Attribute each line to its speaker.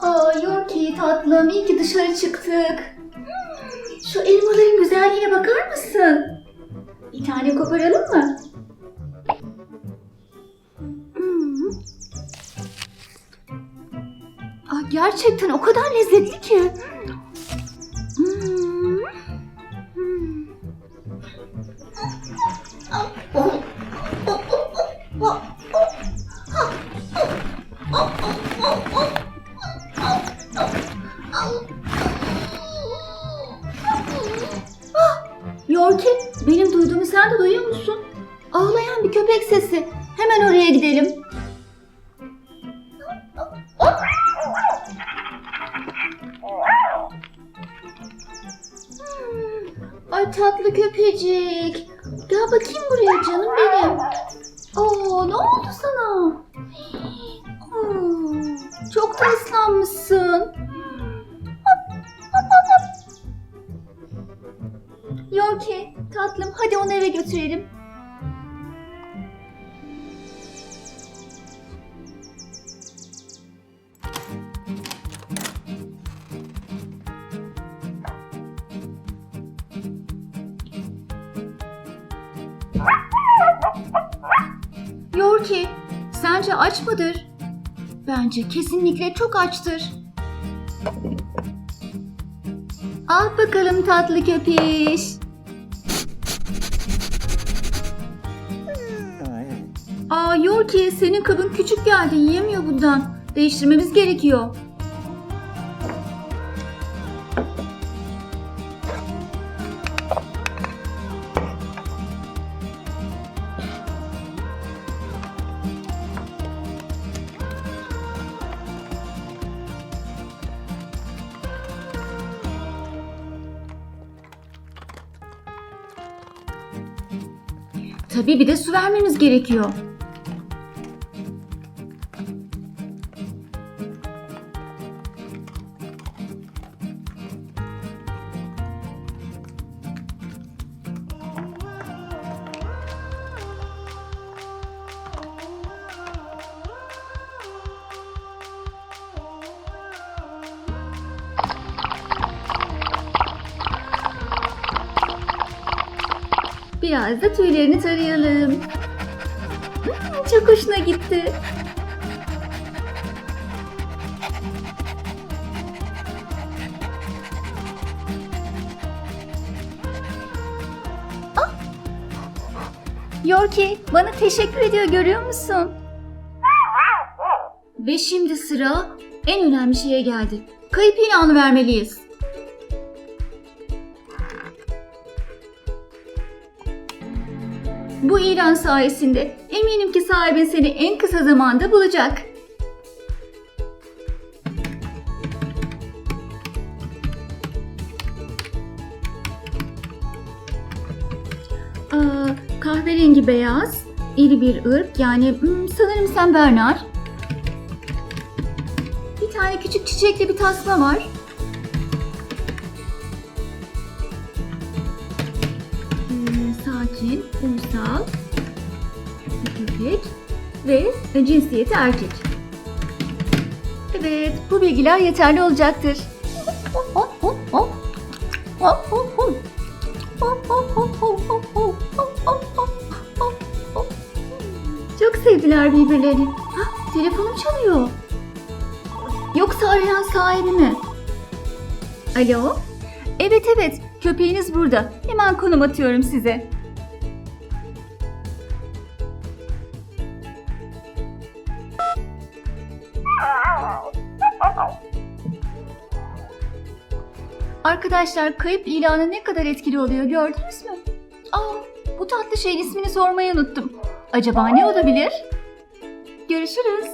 Speaker 1: Aa Yorkie tatlım iyi ki dışarı çıktık. Şu elmaların güzelliğine bakar mısın? Bir tane koparalım mı? Hmm. Gerçekten o kadar lezzetli ki. Yorki, benim duyduğumu sen de duyuyor musun? Ağlayan bir köpek sesi. Hemen oraya gidelim. Hmm, Ay tatlı köpecik. Gel bakayım buraya canım benim. Oo, ne oldu sana? Hmm, çok da ıslanmışsın. Hadi onu eve götürelim. Yorki, sence aç mıdır? Bence kesinlikle çok açtır. Al bakalım tatlı köpiş. Aa Yorki senin kabın küçük geldi yiyemiyor bundan. Değiştirmemiz gerekiyor. Tabii bir de su vermemiz gerekiyor. Biraz da tüylerini tarayalım. Hmm, çok hoşuna gitti. Ah! Yorkie bana teşekkür ediyor görüyor musun? Ve şimdi sıra en önemli şeye geldi. Kayıp ilanı vermeliyiz. Bu ilan sayesinde eminim ki sahibin seni en kısa zamanda bulacak. Kahverengi beyaz, iri bir ırk yani hmm, sanırım sen Bernard. Bir tane küçük çiçekli bir tasma var. Sakin, uysal bir köpek ve cinsiyeti erkek. Evet, bu bilgiler yeterli olacaktır. Çok sevdiler birbirlerini. Hah, telefonum çalıyor. Yoksa arayan sahibi mi? Alo? Evet evet, köpeğiniz burada. Hemen konum atıyorum size. Arkadaşlar kayıp ilanı ne kadar etkili oluyor gördünüz mü? Aa, bu tatlı şeyin ismini sormayı unuttum. Acaba ne olabilir? Görüşürüz.